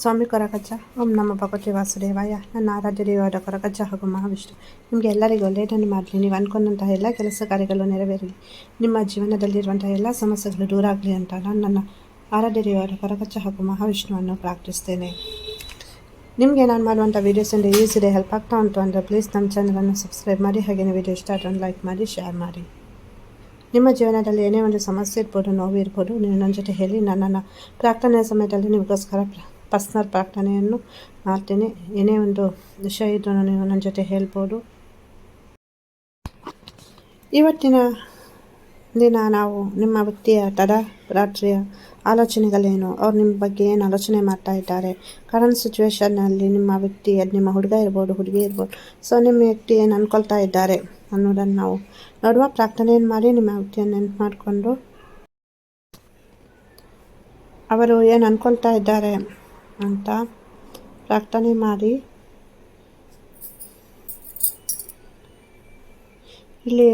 ಸ್ವಾಮಿ ಕೊರಗಜ್ಜ. ಓಂ ನಮ್ಮ ಭಗವತಿ ವಾಸುದೇವಾಯ. ನನ್ನ ಆರಾಧ್ಯ ದೇವರ ಹಾಗೂ ಮಹಾವಿಷ್ಣು. ನಿಮಗೆ ಎಲ್ಲರಿಗೂ ಒಳ್ಳೆಯದನ್ನು ಮಾಡಲಿ. ನೀವು ಅಂದ್ಕೊಂಡಂತಹ ಎಲ್ಲ ಕೆಲಸ ಕಾರ್ಯಗಳು ನೆರವೇರಲಿ ನಿಮ್ಮ ಜೀವನದಲ್ಲಿರುವಂತಹ ಎಲ್ಲ ಸಮಸ್ಯೆಗಳು ದೂರ ಆಗಲಿ ಅಂತ ನಾನು ನನ್ನ ಆರಾಧ್ಯ ದೇವರ ಕೊರಗಜ್ಜ ಹಾಗೂ ಮಹಾವಿಷ್ಣುವನ್ನು ಪ್ರಾರ್ಥಿಸ್ತೇನೆ. ನಿಮಗೆ ನಾನು ಮಾಡುವಂಥ ವೀಡಿಯೋಸಿಂದ ಯೂಸ್ ಇದೆ ಹೆಲ್ಪ್ ಆಗ್ತಾ ಉಂಟು ಅಂದರೆ ಪ್ಲೀಸ್ ನಮ್ಮ ಚಾನಲನ್ನು ಸಬ್ಸ್ಕ್ರೈಬ್ ಮಾಡಿ. ಹಾಗೆಯೇ ವೀಡಿಯೋ ಇಷ್ಟ ಆದರೆ ಲೈಕ್ ಮಾಡಿ ಶೇರ್ ಮಾಡಿ. ನಿಮ್ಮ ಜೀವನದಲ್ಲಿ ಏನೇ ಒಂದು ಸಮಸ್ಯೆ ಇರ್ಬೋದು, ನೋವು ಇರ್ಬೋದು ನೀವು ನನ್ನ ಜೊತೆ ಹೇಳಿ ನನ್ನನ್ನು ಪ್ರಾರ್ಥನೆಯ ಸಮಯದಲ್ಲಿ ನಿಮಗೋಸ್ಕರ ಪರ್ಸ್ನಲ್ ಪ್ರಾರ್ಥನೆಯನ್ನು ಮಾಡ್ತೇನೆ. ಏನೇ ಒಂದು ವಿಷಯ ಇದ್ದರೂ ನೀವು ನನ್ನ ಜೊತೆ ಹೇಳ್ಬೋದು. ಇವತ್ತಿನ ದಿನ ನಾವು ನಿಮ್ಮ ವ್ಯಕ್ತಿಯ ತಡ, ರಾತ್ರಿಯ ಆಲೋಚನೆಗಳೇನು? ಅವ್ರು ನಿಮ್ಮ ಬಗ್ಗೆ ಏನು ಆಲೋಚನೆ ಮಾಡ್ತಾ ಇದ್ದಾರೆ? ಕರೆಂಟ್ ಸಿಚುವೇಶನ್ನಲ್ಲಿ ನಿಮ್ಮ ವ್ಯಕ್ತಿ ನಿಮ್ಮ ಹುಡುಗ ಇರ್ಬೋದು, ಹುಡುಗಿ ಇರ್ಬೋದು. ಸೊ ನಿಮ್ಮ ವ್ಯಕ್ತಿ ಏನು ಅಂದ್ಕೊಳ್ತಾ ಇದ್ದಾರೆ ಅನ್ನೋದನ್ನು ನಾವು ನೋಡುವ ಪ್ರಾರ್ಥನೆಯನ್ನು ಮಾಡಿ ನಿಮ್ಮ ವ್ಯಕ್ತಿಯನ್ನು ನೆನ್ಪು ಮಾಡಿಕೊಂಡು ಅವರು ಏನು ಅಂದ್ಕೊಳ್ತಾ ಇದ್ದಾರೆ ಅಂತ. ಪ್ರಾರ್ಥನೆ ಮಾಡಿ. ಇಲ್ಲಿ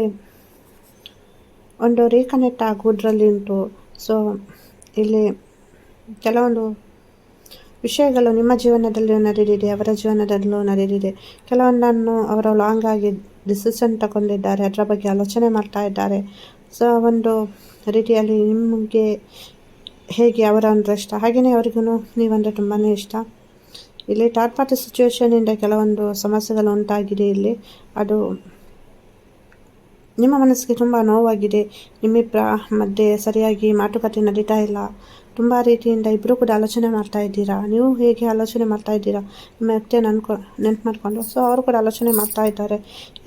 ಒಂದು ರೀಕನೆಕ್ಟ್ ಆಗುವುದರಲ್ಲಿ ಉಂಟು. ಸೊ ಇಲ್ಲಿ ಕೆಲವೊಂದು ವಿಷಯಗಳು ನಿಮ್ಮ ಜೀವನದಲ್ಲಿಯೂ ನಡೆದಿದೆ, ಅವರ ಜೀವನದಲ್ಲೂ ನಡೆದಿದೆ. ಕೆಲವೊಂದನ್ನು ಅವರು ಲಾಂಗ್ ಆಗಿ ಡಿಸಿಷನ್ ತಗೊಂಡಿದ್ದಾರೆ, ಅದರ ಬಗ್ಗೆ ಆಲೋಚನೆ ಮಾಡ್ತಾ ಇದ್ದಾರೆ. ಸೊ ಒಂದು ರೀತಿಯಲ್ಲಿ ನಿಮಗೆ ಹೇಗೆ ಅವರ ಅಂದರೆ ಇಷ್ಟ? ಹಾಗೆಯೇ ಅವರಿಗೂ ನೀವಂದರೆ ತುಂಬಾ ಇಷ್ಟ. ಇಲ್ಲಿ ಥರ್ಡ್ ಪಾರ್ಟಿ ಸಿಚುವೇಷನಿಂದ ಕೆಲವೊಂದು ಸಮಸ್ಯೆಗಳು ಉಂಟಾಗಿದೆ ಇಲ್ಲಿ. ಅದು ನಿಮ್ಮ ಮನಸ್ಸಿಗೆ ತುಂಬ ನೋವಾಗಿದೆ. ನಿಮ್ಮಿಬ್ಬರ ಮಧ್ಯೆ ಸರಿಯಾಗಿ ಮಾತುಕತೆ ನಡೀತಾ ಇಲ್ಲ. ತುಂಬ ರೀತಿಯಿಂದ ಇಬ್ಬರೂ ಕೂಡ ಆಲೋಚನೆ ಮಾಡ್ತಾ ಇದ್ದೀರಾ? ನೀವು ಹೇಗೆ ಆಲೋಚನೆ ಮಾಡ್ತಾ ಇದ್ದೀರಾ? ನಿಮ್ಮ ಅತ್ತೆ ನನ್ಕೊ ನೆನ್ಪು ಮಾಡಿಕೊಂಡು ಸೊ ಅವರು ಕೂಡ ಆಲೋಚನೆ ಮಾಡ್ತಾ ಇದ್ದಾರೆ.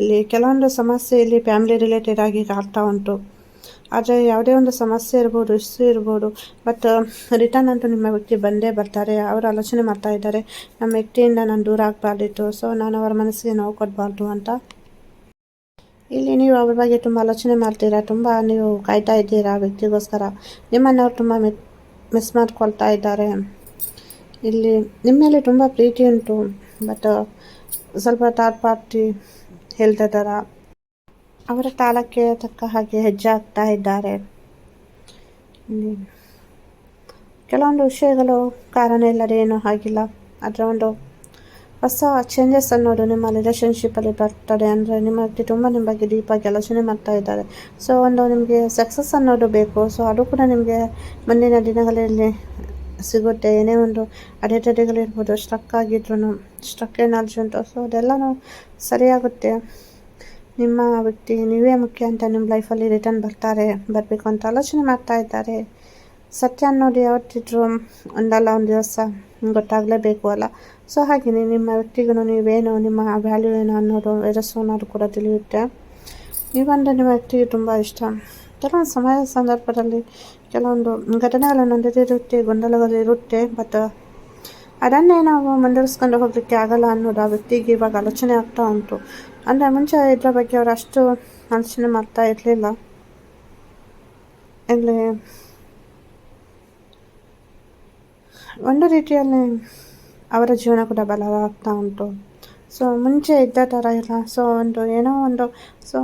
ಇಲ್ಲಿ ಕೆಲವೊಂದು ಸಮಸ್ಯೆ ಇಲ್ಲಿ ಫ್ಯಾಮಿಲಿ ರಿಲೇಟೆಡ್ ಆಗಿ ಆಗ್ತಾ ಉಂಟು. ಆದರೆ ಯಾವುದೇ ಒಂದು ಸಮಸ್ಯೆ ಇರ್ಬೋದು ಇಶ್ಯೂ ಇರ್ಬೋದು ಬಟ್ ರಿಟರ್ನ್ ಅಂತೂ ನಿಮ್ಮ ವ್ಯಕ್ತಿ ಬಂದೇ ಬರ್ತಾರೆ, ಅವರು ಆಲೋಚನೆ ಮಾಡ್ತಾ ಇದ್ದಾರೆ, ನಮ್ಮ ವ್ಯಕ್ತಿಯಿಂದ ನಾನು ದೂರ ಆಗಬಾರ್ದಿತ್ತು ಸೊ ನಾನು ಅವರ ಮನಸ್ಸಿಗೆ ನೋವು ಕೊಡಬಾರ್ದು ಅಂತ. ಇಲ್ಲಿ ನೀವು ಅವ್ರ ಬಗ್ಗೆ ತುಂಬ ಆಲೋಚನೆ ಮಾಡ್ತೀರಾ, ತುಂಬ ನೀವು ಕಾಯ್ತಾ ಇದ್ದೀರಾ ವ್ಯಕ್ತಿಗೋಸ್ಕರ? ನಿಮ್ಮನ್ನು ಅವ್ರು ತುಂಬ ಮಿಸ್ ಮಾಡ್ಕೊಳ್ತಾ ಇದ್ದಾರೆ. ಇಲ್ಲಿ ನಿಮ್ಮ ಮೇಲೆ ತುಂಬ ಪ್ರೀತಿ ಉಂಟು ಬಟ್ ಸ್ವಲ್ಪ ಥರ್ಡ್ ಪಾರ್ಟಿ ಹೇಳ್ತಾ ಇದ್ದಾರ? ಅವರ ತಾಳಕ್ಕೆ ತಕ್ಕ ಹಾಗೆ ಹೆಜ್ಜೆ ಆಗ್ತಾ ಇದ್ದಾರೆ ಕೆಲವೊಂದು ವಿಷಯಗಳು ಕಾರಣ ಇಲ್ಲದೆ ಏನೂ ಆಗಿಲ್ಲ. ಅದರ ಒಂದು ಹೊಸ ಚೇಂಜಸ್ ಅನ್ನೋದು ನಿಮ್ಮ ರಿಲೇಷನ್ಶಿಪ್ಪಲ್ಲಿ ಬರ್ತದೆ ಅಂದರೆ ನಿಮ್ಮ ತುಂಬ ನಿಮ್ಮ ಬಗ್ಗೆ ಡೀಪಾಗಿ ಆಲೋಚನೆ ಮಾಡ್ತಾ ಇದ್ದಾರೆ. ಸೊ ಒಂದು ನಿಮಗೆ ಸಕ್ಸಸ್ ಅನ್ನೋದು ಬೇಕು. ಸೊ ಅದು ಕೂಡ ನಿಮಗೆ ಮುಂದಿನ ದಿನಗಳಲ್ಲಿ ಸಿಗುತ್ತೆ. ಏನೇ ಒಂದು ಅಡೆತಡೆಗಳಿರ್ಬೋದು ಸ್ಟ್ರಕ್ ಆಗಿದ್ರು ಸ್ಟ್ರಕ್ ಏನಾದ್ರು ಉಂಟು. ಸೊ ಅದೆಲ್ಲನೂ ಸರಿಯಾಗುತ್ತೆ. ನಿಮ್ಮ ವ್ಯಕ್ತಿ ನೀವೇ ಮುಖ್ಯ ಅಂತ ನಿಮ್ಮ ಲೈಫಲ್ಲಿ ರಿಟರ್ನ್ ಬರ್ತಾರೆ, ಬರಬೇಕು ಅಂತ ಆಲೋಚನೆ ಮಾಡ್ತಾ ಇದ್ದಾರೆ. ಸತ್ಯ ನೋಡಿ ಯಾವತ್ತಿದ್ರು ಒಂದಲ್ಲ ಒಂದು ದಿವಸ ಗೊತ್ತಾಗಲೇಬೇಕು ಅಲ್ಲ. ಸೊ ಹಾಗೆಯೇ ನಿಮ್ಮ ವ್ಯಕ್ತಿಗೂ ನೀವೇನು, ನಿಮ್ಮ ವ್ಯಾಲ್ಯೂ ಏನು ಅನ್ನೋದು ಅನ್ನೋದು ಕೂಡ ತಿಳಿಯುತ್ತೆ. ನೀವಂದರೆ ನಿಮ್ಮ ವ್ಯಕ್ತಿಗೆ ತುಂಬ ಇಷ್ಟ. ಕೆಲವೊಂದು ಸಮಯ ಸಂದರ್ಭದಲ್ಲಿ ಕೆಲವೊಂದು ಘಟನೆಗಳು ನಡೆದಿರುತ್ತೆ ಗೊಂದಲಗಳಿರುತ್ತೆ ಬಟ್ ಅದನ್ನೇ ನಾವು ಮುಂದುವರಿಸ್ಕೊಂಡು ಹೋಗಲಿಕ್ಕೆ ಆಗಲ್ಲ ಅನ್ನೋದು ಆ ವ್ಯಕ್ತಿಗೆ ಇವಾಗ ಆಲೋಚನೆ ಆಗ್ತಾ ಉಂಟು. ಅಂದರೆ ಮುಂಚೆ ಇದರ ಬಗ್ಗೆ ಅವರು ಅಷ್ಟು ಆಲೋಚನೆ ಮಾಡ್ತಾ ಇರಲಿಲ್ಲ. ಇಲ್ಲಿ ಒಂದು ರೀತಿಯಲ್ಲಿ ಅವರ ಜೀವನ ಕೂಡ ಬಲವಾಗ್ತಾ ಉಂಟು. ಸೊ ಮುಂಚೆ ಇದ್ದ ಥರ ಇಲ್ಲ. ಸೊ ಒಂದು ಏನೋ ಒಂದು ಸೊ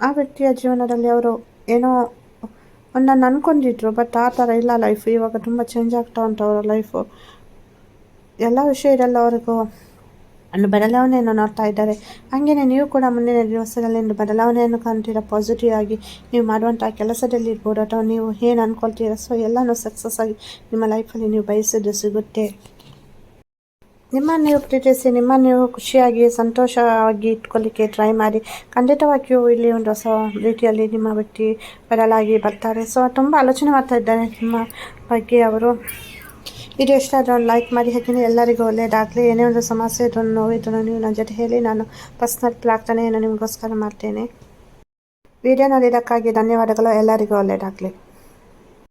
ಆ ವ್ಯಕ್ತಿಯ ಜೀವನದಲ್ಲಿ ಅವರು ಏನೋ ಒಂದನ್ನು ಅಂದ್ಕೊಂಡಿದ್ರು ಬಟ್ ಆ ಥರ ಇಲ್ಲ ಲೈಫ್ ಇವಾಗ ತುಂಬ ಚೇಂಜ್ ಆಗ್ತಾ ಉಂಟು ಅವರ ಲೈಫು ಎಲ್ಲ ವಿಷಯ ಇರಲ್ಲ ಅವ್ರಿಗೂ. ಒಂದು ಬದಲಾವಣೆಯನ್ನು ನೋಡ್ತಾ ಇದ್ದಾರೆ. ಹಾಗೆಯೇ ನೀವು ಕೂಡ ಮುಂದಿನ ದಿವಸದಲ್ಲಿ ಒಂದು ಬದಲಾವಣೆಯನ್ನು ಕಾಣ್ತೀರಾ? ಪಾಸಿಟಿವ್ ಆಗಿ ನೀವು ಮಾಡುವಂಥ ಕೆಲಸದಲ್ಲಿ ಇರ್ಬೋದು ಅಥವಾ ನೀವು ಏನು ಅಂದ್ಕೊಳ್ತೀರಾ ಸೊ ಎಲ್ಲನೂ ಸಕ್ಸಸ್ ಆಗಿ ನಿಮ್ಮ ಲೈಫಲ್ಲಿ ನೀವು ಬಯಸಿದ್ದು ಸಿಗುತ್ತೆ. ನಿಮ್ಮ ನೀವು ಪ್ರೀತಿಸಿ, ನಿಮ್ಮ ನೀವು ಖುಷಿಯಾಗಿ, ಸಂತೋಷವಾಗಿ ಇಟ್ಕೊಳ್ಳಿಕ್ಕೆ ಟ್ರೈ ಮಾಡಿ. ಖಂಡಿತವಾಗಿಯೂ ಇಲ್ಲಿ ಒಂದು ಹೊಸ ರೀತಿಯಲ್ಲಿ ನಿಮ್ಮ ವ್ಯಕ್ತಿ ಬದಲಾಗಿ ಬರ್ತಾರೆ. ಸೊ ತುಂಬ ಆಲೋಚನೆ ಮಾಡ್ತಾ ಇದ್ದಾರೆ ನಿಮ್ಮ ಬಗ್ಗೆ ಅವರು. ವಿಡಿಯೋ ಇಷ್ಟ ಲೈಕ್ ಮಾಡಿ ಹಾಕಿನಿ ಎಲ್ಲರಿಗೂ ಒಳ್ಳೆಯದಾಗಲಿ ಏನೇ ಒಂದು ಸಮಸ್ಯೆ ಇದ್ರೂ ನೋವಿದ್ರೂ ನೀವು ನನ್ನ ಜೊತೆ ಹೇಳಿ, ನಾನು ಪರ್ಸ್ನಲ್ ಪ್ರಾರ್ಥನೆಯನ್ನು ನಿಮಗೋಸ್ಕರ ಮಾಡ್ತೇನೆ. ವಿಡಿಯೋ ನೋಡಿದ್ದಕ್ಕಾಗಿ ಧನ್ಯವಾದಗಳು. ಎಲ್ಲರಿಗೂ ಒಳ್ಳೆಯದಾಗಲಿ